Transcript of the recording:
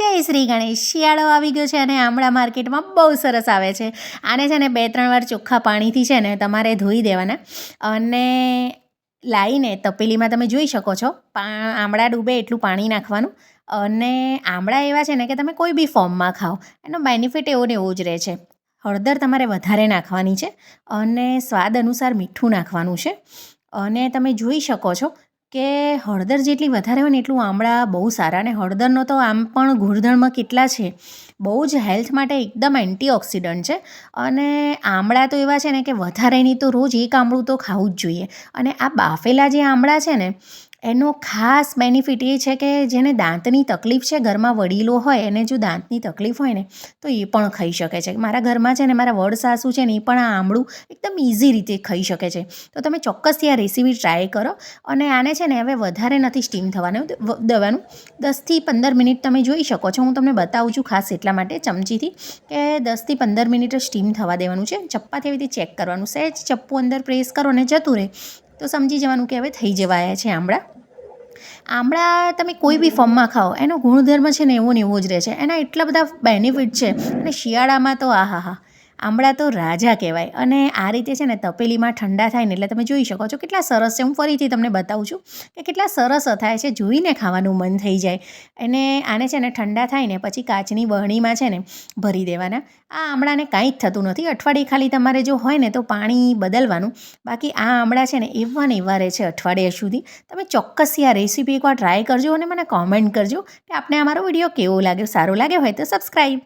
જય શ્રી ગણેશ. શિયાળો આવી ગયો છે અને આમળા માર્કેટમાં બહુ સરસ આવે છે. આને છે ને બે ત્રણ વાર ચોખ્ખા પાણીથી છે ને તમારે ધોઈ દેવાના. અને લાવીને તપેલીમાં તમે જોઈ શકો છો, પા, આમળા ડૂબે એટલું પાણી નાખવાનું. અને આમળા એવા છે ને કે તમે કોઈ બી ફોર્મમાં ખાઓ, એનો બેનિફિટ એવો ને એવો જ રહે છે. હળદર તમારે વધારે નાખવાની છે અને સ્વાદ અનુસાર મીઠું નાખવાનું છે. અને તમે જોઈ શકો છો કે હળદર જેટલી વધારે હોય ને એટલું આમળા બહુ સારા અને હળદરનો તો આમ પણ ગુણધર્મ કેટલા છે? બહુ જ હેલ્થ માટે એકદમ એન્ટીઓક્સિડન્ટ છે. અને આમળા તો એવા છે ને કે વધારે નહીં તો રોજ એક આમળું તો ખાવું જ જોઈએ. અને આ બાફેલા જે આમળા છે ને એનો ખાસ બેનિફિટ એ છે કે જેને દાંતની તકલીફ છે, ઘરમાં વડીલો હોય, એને જો દાંતની તકલીફ હોય ને, તો એ પણ ખાઈ શકે છે. મારા ઘરમાં છે ને, મારા વડ સાસુ છે ને, એ પણ આ આમળું એકદમ ઇઝી રીતે ખાઈ શકે છે. તો તમે ચોક્કસથી આ રેસીપી ટ્રાય કરો અને આને છે ને, હવે વધારે નથી સ્ટીમ થવાનું. દવાનું. દસથી પંદર મિનિટ તમે જોઈ શકો છો. હું તમને બતાવું છું ખાસ એટલા માટે ચમચીથી કે દસથી પંદર મિનિટ સ્ટીમ થવા દેવાનું છે. ચપ્પાથી એવી રીતે ચેક કરવાનું. સહેજ ચપ્પુ અંદર પ્રેસ કરો ને જતું રહે. તો સમજી જવાનું કે હવે થઈ જવાયા છે આમળા. આમળા તમે કોઈ બી ફોર્મમાં ખાઓ, એનો ગુણધર્મ છે ને એવો ને એવો જ રહે છે. એના એટલા બધા બેનિફિટ છે. અને શિયાળામાં તો આ હા હા આમળા તો રાજા કહેવાય. અને આ રીતે છે ને તપેલીમાં ઠંડા થાય ને એટલે તમે જોઈ શકો છો કેટલા સરસ છે. હું ફરીથી તમને બતાવું છું કે કેટલા સરસ થાય છે. જોઈને ખાવાનું મન થઈ જાય. અને આને છે ને ઠંડા થાય ને પછી કાચની બહણીમાં છે ને ભરી દેવાના. આ આમળાને કાંઈ જ થતું નથી. અઠવાડિયે ખાલી તમારે જો હોય ને તો પાણી બદલવાનું. બાકી આ આમળા છે ને એવા ને એવા રહે છે અઠવાડિયા સુધી. તમે ચોક્કસથી આ રેસીપી એકવાર ટ્રાય કરજો અને મને કોમેન્ટ કરજો કે આપને અમારો વીડિયો કેવો લાગ્યો? સારો લાગ્યો હોય તો સબસ્ક્રાઈબ